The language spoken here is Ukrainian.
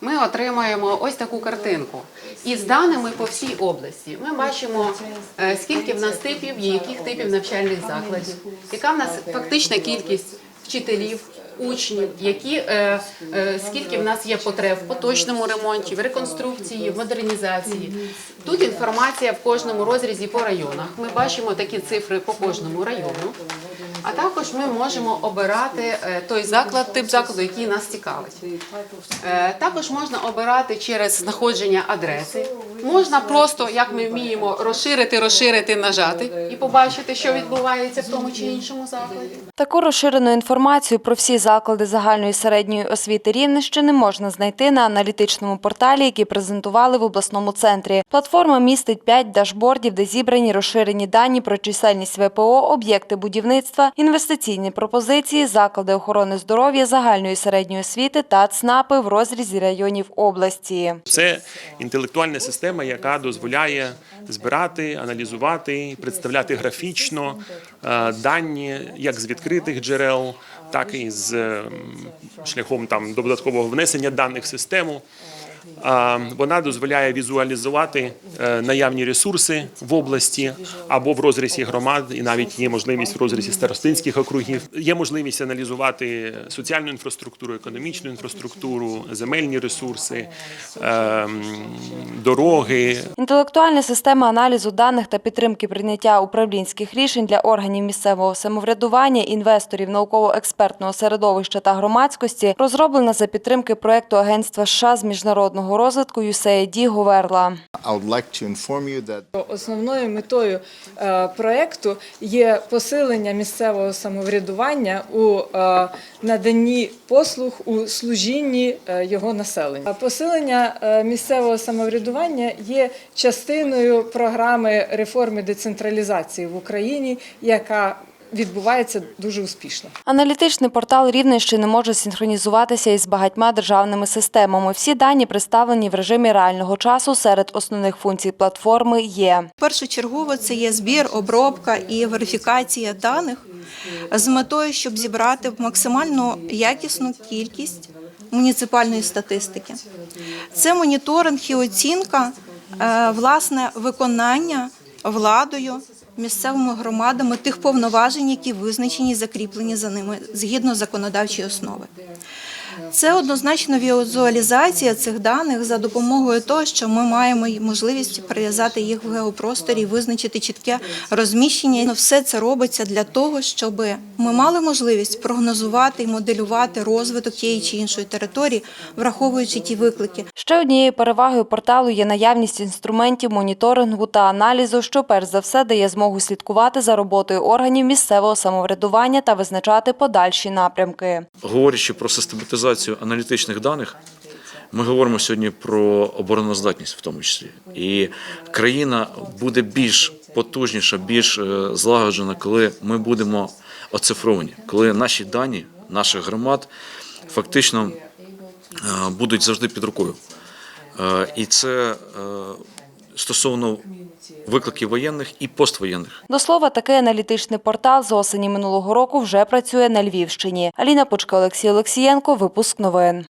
ми отримаємо ось таку картинку. Із даними по всій області ми бачимо, е, скільки в нас типів, є яких типів навчальних закладів, яка в нас фактична кількість вчителів, учнів, які, е, е, скільки в нас є потреб в поточному ремонті, в реконструкції, в модернізації. Тут інформація в кожному розрізі по районах. Ми бачимо такі цифри по кожному району. А також ми можемо обирати е, той заклад, тип закладу, який нас цікавить. Е, Також можна обирати через знаходження адреси. Можна просто, як ми вміємо, розширити, розширити, нажати і побачити, що відбувається в тому чи іншому закладі. Таку розширену інформацію про всі заклади загальної середньої освіти Рівненщини можна знайти на аналітичному порталі, який презентували в обласному центрі. Платформа містить 5 дашбордів, де зібрані розширені дані про чисельність ВПО, об'єкти будівництва, інвестиційні пропозиції, заклади охорони здоров'я, загальної середньої освіти та ЦНАПи в розрізі районів області. Це інтелектуальна система, яка дозволяє збирати, аналізувати, представляти графічно е, дані як з відкритих джерел, так і з шляхом там додаткового внесення даних в систему. Вона дозволяє візуалізувати е, наявні ресурси в області або в розрізі громад, і навіть є можливість в розрізі старостинських округів. Є можливість аналізувати соціальну інфраструктуру, економічну інфраструктуру, земельні ресурси, ем, дороги, Інтелектуальна система аналізу даних та підтримки прийняття управлінських рішень для органів місцевого самоврядування, інвесторів, науково-експертного середовища та громадськості розроблена за підтримки проекту Агентства США з міжнародного розвитку USAID Говерла. Основною метою е, проекту є посилення місцевого самоврядування у е, наданні послуг у служінні е, його населення. Посилення місцевого самоврядування є частиною програми реформи децентралізації в Україні, яка відбувається дуже успішно. Аналітичний портал Рівненщини може синхронізуватися із багатьма державними системами. Всі дані представлені в режимі реального часу. Серед основних функцій платформи є Першочергово це є збір, обробка і верифікація даних з метою, щоб зібрати максимально якісну кількість муніципальної статистики. Це моніторинг і оцінка е, власне виконання владою. Місцевими громадами тих повноважень, які визначені і закріплені за ними згідно законодавчої основи. Це однозначно візуалізація цих даних за допомогою того, що ми маємо й можливість прив'язати їх в геопросторі, визначити чітке розміщення. Ну, Все це робиться для того, щоб ми мали можливість прогнозувати і моделювати розвиток тієї чи іншої території, враховуючи ті виклики, Ще однією перевагою порталу є наявність інструментів моніторингу та аналізу, що перш за все дає змогу слідкувати за роботою органів місцевого самоврядування та визначати подальші напрямки. Говорячи про систематизацію аналітичних даних, ми говоримо сьогодні про обороноздатність в тому числі. І країна буде більш потужніша, більш е, злагоджена, коли ми будемо оцифровані, коли наші дані наших громад фактично е, будуть завжди під рукою. Е, І це стосовно викликів воєнних і поствоєнних. До слова, такий аналітичний портал з осені минулого року вже працює на Львівщині. Аліна Почка, Олексій Олексієнко. Випуск новин.